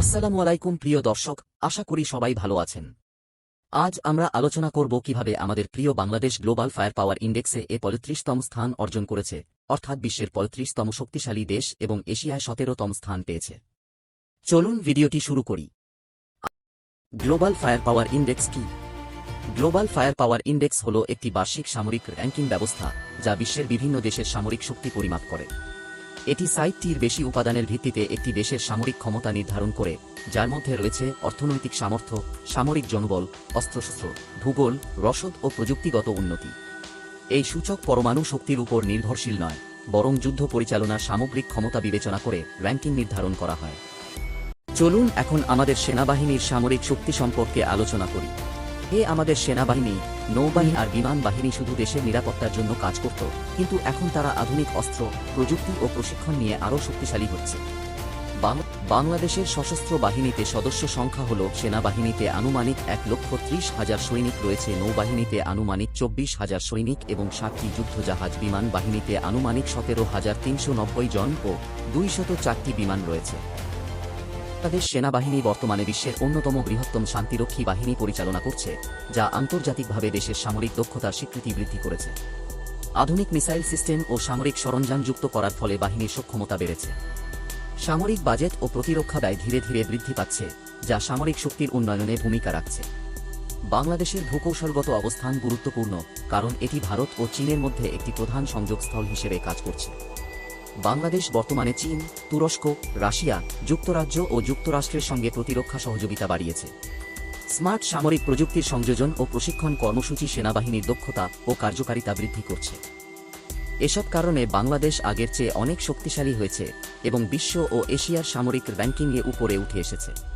আসসালামু আলাইকুম, প্রিয় দর্শক। আশা করি সবাই ভালো আছেন। আজ আমরা আলোচনা করব কীভাবে আমাদের প্রিয় বাংলাদেশ গ্লোবাল ফায়ার পাওয়ার ইন্ডেক্সে এ পঁয়ত্রিশতম স্থান অর্জন করেছে, অর্থাৎ বিশ্বের পঁয়ত্রিশতম শক্তিশালী দেশ এবং এশিয়ায় সতেরোতম স্থান পেয়েছে। চলুন ভিডিওটি শুরু করি। গ্লোবাল ফায়ার পাওয়ার ইন্ডেক্স কি? গ্লোবাল ফায়ার পাওয়ার ইন্ডেক্স হল একটি বার্ষিক সামরিক র্যাঙ্কিং ব্যবস্থা, যা বিশ্বের বিভিন্ন দেশের সামরিক শক্তি পরিমাপ করে। এটি সাইটটির বেশি উপাদানের ভিত্তিতে একটি দেশের সামরিক ক্ষমতা নির্ধারণ করে, যার মধ্যে রয়েছে অর্থনৈতিক সামর্থ্য, সামরিক জনবল, অস্ত্রশস্ত্র, ভূগোল, রসদ ও প্রযুক্তিগত উন্নতি। এই সূচক পরমাণু শক্তির উপর নির্ভরশীল নয়, বরং যুদ্ধ পরিচালনার সামগ্রিক ক্ষমতা বিবেচনা করে র্যাঙ্কিং নির্ধারণ করা হয়। চলুন এখন আমাদের সেনাবাহিনীর সামরিক শক্তি সম্পর্কে আলোচনা করি। এ আমাদের সেনাবাহিনী, নৌবাহিনী আর বিমান বাহিনী শুধু দেশের নিরাপত্তার জন্য কাজ করত, কিন্তু এখন তারা আধুনিক অস্ত্র, প্রযুক্তি ও প্রশিক্ষণ নিয়ে আরও শক্তিশালী হচ্ছে। বাংলাদেশের সশস্ত্র বাহিনীতে সদস্য সংখ্যা হল সেনাবাহিনীতে আনুমানিক এক লক্ষ ত্রিশ হাজার সৈনিক রয়েছে, নৌবাহিনীতে আনুমানিক চব্বিশ হাজার সৈনিক এবং সাতটি যুদ্ধজাহাজ, বিমান বাহিনীতে আনুমানিক সতেরো হাজার তিনশো নব্বই জন ও দুইশত চারটি বিমান রয়েছে। বাংলাদেশ সেনাবাহিনী বর্তমানে বিশ্বের অন্যতম বৃহত্তম শান্তিরক্ষী বাহিনী পরিচালনা করছে, যা আন্তর্জাতিকভাবে দেশের সামরিক দক্ষতার স্বীকৃতি বৃদ্ধি করেছে। আধুনিক মিসাইল সিস্টেম ও সামরিক সরঞ্জাম যুক্ত করার ফলে বাহিনীর সক্ষমতা বেড়েছে। সামরিক বাজেট ও প্রতিরক্ষা ব্যয় ধীরে ধীরে বৃদ্ধি পাচ্ছে, যা সামরিক শক্তির উন্নয়নে ভূমিকা রাখছে। বাংলাদেশের ভূকৌশলগত অবস্থান গুরুত্বপূর্ণ, কারণ এটি ভারত ও চীনের মধ্যে একটি প্রধান সংযোগস্থল হিসেবে কাজ করছে। বাংলাদেশ, বর্তমানে চীন, তুরস্ক, রাশিয়া, যুক্তরাজ্য ও যুক্তরাষ্ট্রের সঙ্গে প্রতিরক্ষা সহযোগিতা বাড়িয়েছে। স্মার্ট সামরিক প্রযুক্তির সংযোজন ও প্রশিক্ষণ কর্মসূচি সেনাবাহিনীর দক্ষতা ও কার্যকারিতা বৃদ্ধি করছে। এসব কারণে বাংলাদেশ আগের চেয়ে অনেক শক্তিশালী হয়েছে এবং বিশ্ব ও এশিয়ার সামরিক র্যাঙ্কিংয়ে উপরে উঠে এসেছে।